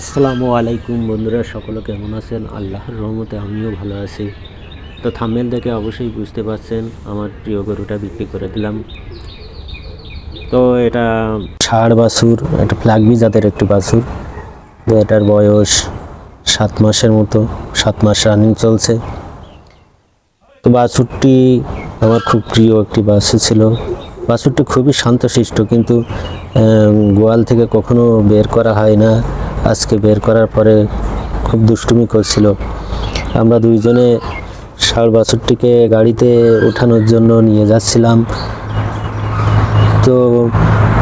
আসসালামু আলাইকুম বন্ধুরা, সকলে কেমন আছেন? আল্লাহর রহমতে আমিও ভালো আছি। তো থামেল দেখে অবশ্যই বুঝতে পারছেন, আমার প্রিয় গরুটা বিক্রি করে দিলাম। তো এটা ষাড় বাছুর, একটা ফ্ল্যাগবি জাতের একটি বাছুর। তো এটার বয়স সাত মাসের মতো, সাত মাস রানিং চলছে। তো বাছুরটি আমার খুব প্রিয় একটি বাছুর ছিল। বাছুরটি খুবই শান্তশিষ্ট, কিন্তু গোয়াল থেকে কখনো বের করা হয় না। আজকে বের করার পরে খুব দুষ্টুমি করছিল। আমরা দুইজনে ষাড় বাছুরটিকে গাড়িতে ওঠানোর জন্য নিয়ে যাচ্ছিলাম। তো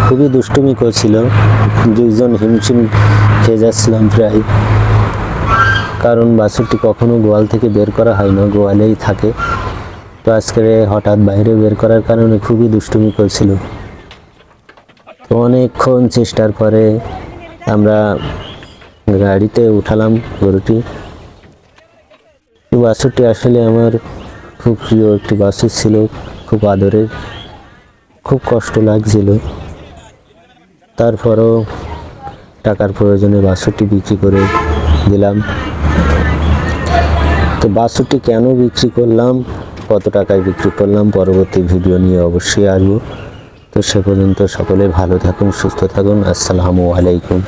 খুবই দুষ্টুমি করছিল। দুইজন হিমশিম খেয়ে যাচ্ছিলাম প্রায়। কারণ বাছুরটি কখনো গোয়াল থেকে বের করা হয় না, গোয়ালেই থাকে। তো আজকে হঠাৎ বাইরে বের করার কারণে খুবই দুষ্টুমি করছিল। তো অনেকক্ষণ চেষ্টার পরে আমরা গাড়িতে উঠালাম গরুটি। এই বাছুরটি আসলে আমার খুব প্রিয় একটি বাছুর ছিল, খুব আদরের, খুব কষ্ট লাগছিল। তারপরও টাকার প্রয়োজনে বাছুরটি বিক্রি করে দিলাম। তো বাছুরটি কেন বিক্রি করলাম, কত টাকায় বিক্রি করলাম, পরবর্তী ভিডিও নিয়ে অবশ্যই আসব। তো সে পর্যন্ত সকলে ভালো থাকুন, সুস্থ থাকুন, আসসালামু আলাইকুম।